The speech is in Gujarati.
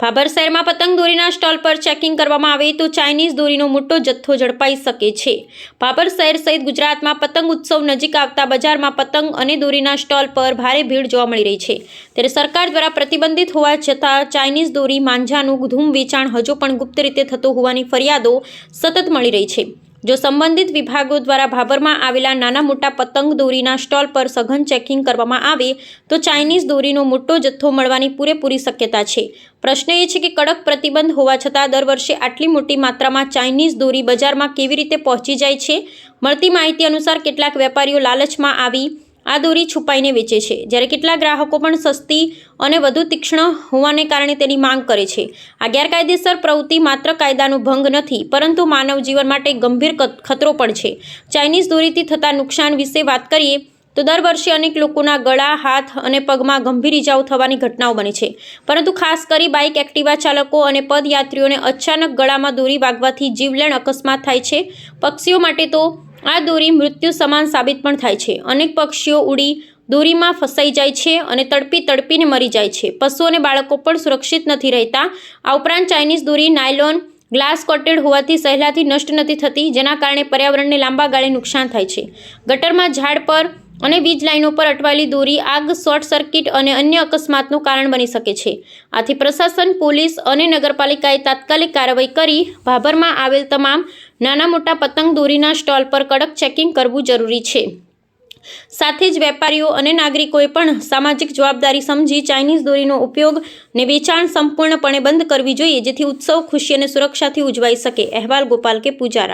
ભાભર શહેરમાં પતંગ દોરીના સ્ટોલ પર ચેકિંગ કરવામાં આવે તો ચાઇનીઝ દોરીનો મોટો જથ્થો ઝડપાઈ શકે છે. ભાભર શહેર સહિત ગુજરાતમાં પતંગ ઉત્સવ નજીક આવતા બજારમાં પતંગ અને દોરીના સ્ટોલ પર ભારે ભીડ જોવા મળી રહી છે. ત્યારે સરકાર દ્વારા પ્રતિબંધિત હોવા છતાં ચાઇનીઝ દોરી માંજાનું ધૂમ વેચાણ હજુ પણ ગુપ્ત રીતે થતું હોવાની ફરિયાદો સતત મળી રહી છે. જો સંબંધિત વિભાગો દ્વારા ભાભરમાં આવેલા નાના મોટા પતંગ દોરીના સ્ટોલ પર સઘન ચેકિંગ કરવામાં આવે, તો ચાઇનીઝ દોરીનો મોટો જથ્થો મળવાની પૂરેપૂરી શક્યતા છે. પ્રશ્ન એ છે કે કડક પ્રતિબંધ હોવા છતાં દર વર્ષે આટલી મોટી માત્રામાં ચાઇનીઝ દોરી બજારમાં કેવી રીતે પહોંચી જાય છે? મળતી માહિતી અનુસાર કેટલાક વેપારીઓ લાલચમાં આવી આ દોરી છુપાઈને વેચે છે. જ્યારે કેટલાક ગ્રાહકો પણ સસ્તી અને વધુ તીક્ષ્ણ હોવાને કારણે તેની માંગ કરે છે. આ ગેરકાયદેસર પ્રવૃત્તિ માત્ર કાયદાનો ભંગ નથી, પરંતુ માનવ જીવન માટે ગંભીર ખતરો પણ છે. ચાઇનીઝ દોરીથી થતા નુકસાન વિશે વાત કરીએ, તો દર વર્ષે અનેક લોકોના ગળા, હાથ અને પગમાં ગંભીર ઇજાઓ થવાની ઘટનાઓ બને છે. પરંતુ ખાસ કરી બાઇક એક્ટિવા ચાલકો અને પદયાત્રીઓને અચાનક ગળામાં દોરી વાગવાથી જીવલેણ અકસ્માત થાય છે. પક્ષીઓ માટે તો આ દોરી મૃત્યુ સમાન સાબિત પણ થાય છે. અનેક પક્ષીઓ ઉડી દોરીમાં ફસાઈ જાય છે અને તડપી તડપીને મરી જાય છે. પશુ અને બાળકો પણ સુરક્ષિત નથી રહેતા. આ ઉપરાંત ચાઇનીઝ દોરી નાયલોન ગ્લાસ કોટેડ હોવાથી સહેલાથી નષ્ટ નથી થતી, જેના કારણે પર્યાવરણને લાંબા ગાળે નુકસાન થાય છે. ગટરમાં ઝાડ પર અને વીજ લાઇનો પર અટવાયેલી દોરી આગ, શોર્ટ સર્કિટ અને અન્ય અકસ્માતનું કારણ બની શકે છે. આથી પ્રશાસન, પોલીસ અને નગરપાલિકાએ તાત્કાલિક કાર્યવાહી કરી, ભાભરમાં આવેલ તમામ નાના મોટા પતંગ દોરીના સ્ટોલ પર કડક ચેકિંગ કરવું જરૂરી છે. સાથે જ વેપારીઓ અને નાગરિકોએ પણ સામાજિક જવાબદારી સમજી ચાઇનીઝ દોરીનો ઉપયોગ ને વેચાણ સંપૂર્ણપણે બંધ કરવી જોઈએ, જેથી ઉત્સવ ખુશી અને સુરક્ષાથી ઉજવાઈ શકે. અહેવાલ ગોપાલ કે પૂજારા.